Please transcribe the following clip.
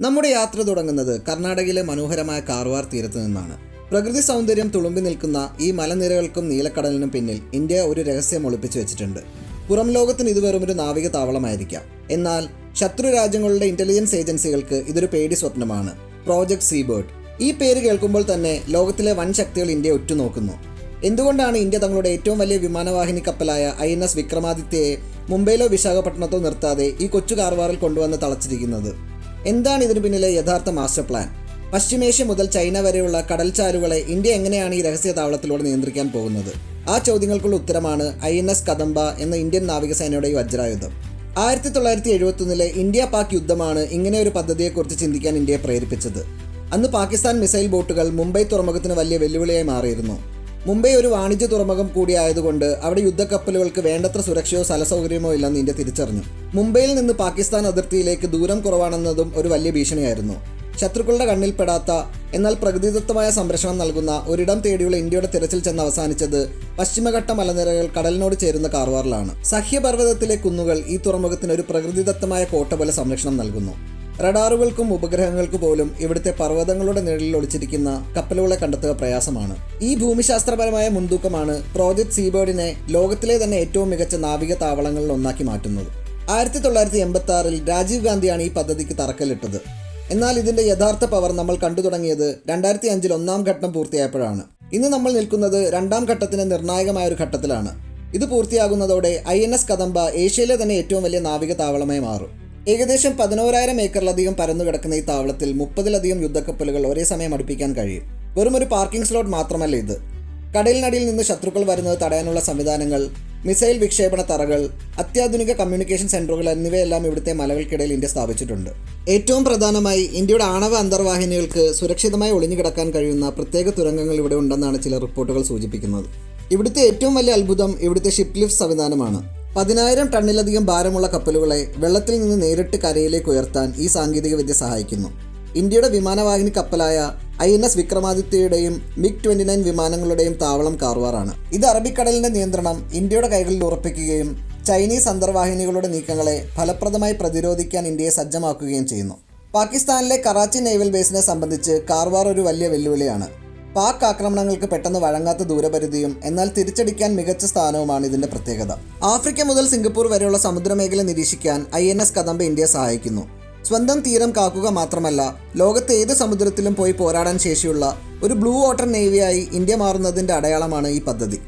നമ്മുടെ യാത്ര തുടങ്ങുന്നത് കർണാടകയിലെ മനോഹരമായ കാർവാർ തീരത്ത് നിന്നാണ്. പ്രകൃതി സൗന്ദര്യം തുളുമ്പി നിൽക്കുന്ന ഈ മലനിരകൾക്കും നീലക്കടലിനും പിന്നിൽ ഇന്ത്യ ഒരു രഹസ്യം ഒളിപ്പിച്ചു വെച്ചിട്ടുണ്ട്. പുറം ലോകത്തിന് ഇത് ഒരു നാവിക താവളമായിരിക്കാം. എന്നാൽ ശത്രു രാജ്യങ്ങളുടെ ഇന്റലിജൻസ് ഏജൻസികൾക്ക് ഇതൊരു പേടി സ്വപ്നമാണ്. പ്രോജക്ട് സീബേർഡ് ഈ പേര് കേൾക്കുമ്പോൾ തന്നെ ലോകത്തിലെ വൻ ശക്തികൾ ഇന്ത്യ ഉറ്റുനോക്കുന്നു. എന്തുകൊണ്ടാണ് ഇന്ത്യ തങ്ങളുടെ ഏറ്റവും വലിയ വിമാനവാഹിനി കപ്പലായ ഐ എൻ എസ് വിക്രമാദിത്യയെ മുംബൈയിലോ വിശാഖപട്ടണത്തോ നിർത്താതെ ഈ കൊച്ചു കാർവാറിൽ കൊണ്ടുവന്ന് തളച്ചിരിക്കുന്നത്? എന്താണ് ഇതിനു പിന്നിലെ യഥാർത്ഥ മാസ്റ്റർ പ്ലാൻ പശ്ചിമേഷ്യ മുതൽ ചൈന വരെയുള്ള കടൽച്ചാലുകളെ ഇന്ത്യ എങ്ങനെയാണ് ഈ രഹസ്യ താവളത്തിലൂടെ നിയന്ത്രിക്കാൻ പോകുന്നത്? ആ ചോദ്യങ്ങൾക്കുള്ള ഉത്തരമാണ് ഐ എൻ എസ് കദംബ എന്ന ഇന്ത്യൻ നാവികസേനയുടെ ഈ വജ്രായുധം ആയിരത്തി തൊള്ളായിരത്തി എഴുപത്തൊന്നിലെ ഇന്ത്യ പാക് യുദ്ധമാണ് ഇങ്ങനെ ഒരു പദ്ധതിയെക്കുറിച്ച് ചിന്തിക്കാൻ ഇന്ത്യയെ പ്രേരിപ്പിച്ചത്. അന്ന് പാകിസ്ഥാൻ മിസൈൽ ബോട്ടുകൾ മുംബൈ തുറമുഖത്തിന് വലിയ വെല്ലുവിളിയായി മാറിയിരുന്നു. മുംബൈ ഒരു വാണിജ്യ തുറമുഖം കൂടിയായതുകൊണ്ട് അവിടെ യുദ്ധക്കപ്പലുകൾക്ക് വേണ്ടത്ര സുരക്ഷയോ സ്ഥലസൗകര്യമോ ഇല്ലെന്ന് ഇന്ത്യ തിരിച്ചറിഞ്ഞു. മുംബൈയിൽ നിന്ന് പാകിസ്ഥാൻ അതിർത്തിയിലേക്ക് ദൂരം കുറവാണെന്നതും ഒരു വലിയ ഭീഷണിയായിരുന്നു. ശത്രുക്കളുടെ കണ്ണിൽപ്പെടാത്ത എന്നാൽ പ്രകൃതിദത്തമായ സംരക്ഷണം നൽകുന്ന ഒരിടം തേടിയുള്ള ഇന്ത്യയുടെ തിരച്ചിൽ ചെന്ന് അവസാനിച്ചത് പശ്ചിമഘട്ട മലനിരകൾ കടലിനോട് ചേരുന്ന കാർവാറിലാണ്. സഹ്യപർവതത്തിലെ കുന്നുകൾ ഈ തുറമുഖത്തിന് ഒരു പ്രകൃതിദത്തമായ കോട്ട പോലെ സംരക്ഷണം നൽകുന്നു. റഡാറുകൾക്കും ഉപഗ്രഹങ്ങൾക്ക് പോലും ഇവിടുത്തെ പർവതങ്ങളുടെ നിഴലിൽ ഒളിച്ചിരിക്കുന്ന കപ്പലുകളെ കണ്ടെത്തുക പ്രയാസമാണ്. ഈ ഭൂമിശാസ്ത്രപരമായ മുൻതൂക്കമാണ് പ്രോജക്ട് സീബേർഡിനെ ലോകത്തിലെ തന്നെ ഏറ്റവും മികച്ച നാവിക താവളങ്ങളിൽ ഒന്നാക്കി മാറ്റുന്നത്. ആയിരത്തി തൊള്ളായിരത്തി എൺപത്തി ആറിൽ രാജീവ് ഗാന്ധിയാണ് ഈ പദ്ധതിക്ക് തറക്കല്ലിട്ടത്. എന്നാൽ ഇതിന്റെ യഥാർത്ഥ പവർ നമ്മൾ കണ്ടു തുടങ്ങിയത് രണ്ടായിരത്തി അഞ്ചിൽ ഒന്നാം ഘട്ടം പൂർത്തിയായപ്പോഴാണ്. ഇന്ന് നമ്മൾ നിൽക്കുന്നത് രണ്ടാം ഘട്ടത്തിന് നിർണായകമായ ഒരു ഘട്ടത്തിലാണ്. ഇത് പൂർത്തിയാകുന്നതോടെ ഐ എൻ എസ് കദംബ ഏഷ്യയിലെ തന്നെ ഏറ്റവും വലിയ നാവിക താവളമായി മാറും. ഏകദേശം പതിനോരായിരം ഏക്കറിലധികം പരന്നു കിടക്കുന്ന ഈ താവളത്തിൽ മുപ്പതിലധികം യുദ്ധക്കപ്പലുകൾ ഒരേ സമയം അടുപ്പിക്കാൻ കഴിയും. വെറും ഒരു പാർക്കിംഗ് സ്ലോട്ട് മാത്രമല്ല ഇത്? കടലിനടിയിൽ നിന്ന് ശത്രുക്കൾ വരുന്നത് തടയാനുള്ള സംവിധാനങ്ങൾ മിസൈൽ വിക്ഷേപണ തറകൾ അത്യാധുനിക കമ്മ്യൂണിക്കേഷൻ സെന്ററുകൾ എന്നിവയെല്ലാം ഇവിടുത്തെ മലകൾക്കിടയിൽ ഇന്ത്യ സ്ഥാപിച്ചിട്ടുണ്ട്. ഏറ്റവും പ്രധാനമായി ഇന്ത്യയുടെ ആണവ അന്തർവാഹിനികൾക്ക് സുരക്ഷിതമായി ഒളിഞ്ഞുകിടക്കാൻ കഴിയുന്ന പ്രത്യേക തുരങ്കങ്ങൾ ഇവിടെ ഉണ്ടെന്നാണ് ചില റിപ്പോർട്ടുകൾ സൂചിപ്പിക്കുന്നത്. ഇവിടുത്തെ ഏറ്റവും വലിയ അത്ഭുതം ഇവിടുത്തെ ഷിപ്പ് ലിഫ്റ്റ് സംവിധാനമാണ്. പതിനായിരം ടണ്ണിലധികം ഭാരമുള്ള കപ്പലുകളെ വെള്ളത്തിൽ നിന്ന് നേരിട്ട് കരയിലേക്ക് ഉയർത്താൻ ഈ സാങ്കേതികവിദ്യ സഹായിക്കുന്നു. ഇന്ത്യയുടെ വിമാനവാഹിനി കപ്പലായ ഐ എൻ എസ് വിക്രമാദിത്യയുടെയും മിഗ് ട്വന്റി നയൻ വിമാനങ്ങളുടെയും താവളം കാർവാറാണ്. ഇത് അറബിക്കടലിന്റെ നിയന്ത്രണം ഇന്ത്യയുടെ കൈകളിൽ ഉറപ്പിക്കുകയും ചൈനീസ് അന്തർവാഹിനികളുടെ നീക്കങ്ങളെ ഫലപ്രദമായി പ്രതിരോധിക്കാൻ ഇന്ത്യയെ സജ്ജമാക്കുകയും ചെയ്യുന്നു. പാകിസ്ഥാനിലെ കറാച്ചി നേവൽ ബേസിനെ സംബന്ധിച്ച് കാർവാർ ഒരു വലിയ വെല്ലുവിളിയാണ്. പാക് ആക്രമണങ്ങൾക്ക് പെട്ടെന്ന് വഴങ്ങാത്ത ദൂരപരിധിയും എന്നാൽ തിരിച്ചടിക്കാൻ മികച്ച സ്ഥാനവുമാണ് ഇതിന്റെ പ്രത്യേകത. ആഫ്രിക്ക മുതൽ സിംഗപ്പൂർ വരെയുള്ള സമുദ്രമേഖല നിരീക്ഷിക്കാൻ ഐ എൻ എസ് കദംബ ഇന്ത്യയെ സഹായിക്കുന്നു. സ്വന്തം തീരം കാക്കുക മാത്രമല്ല ലോകത്തെ ഏത് സമുദ്രത്തിലും പോയി പോരാടാൻ ശേഷിയുള്ള ഒരു ബ്ലൂ വാട്ടർ നേവിയായി ഇന്ത്യ മാറുന്നതിന്റെ അടയാളമാണ് ഈ പദ്ധതി.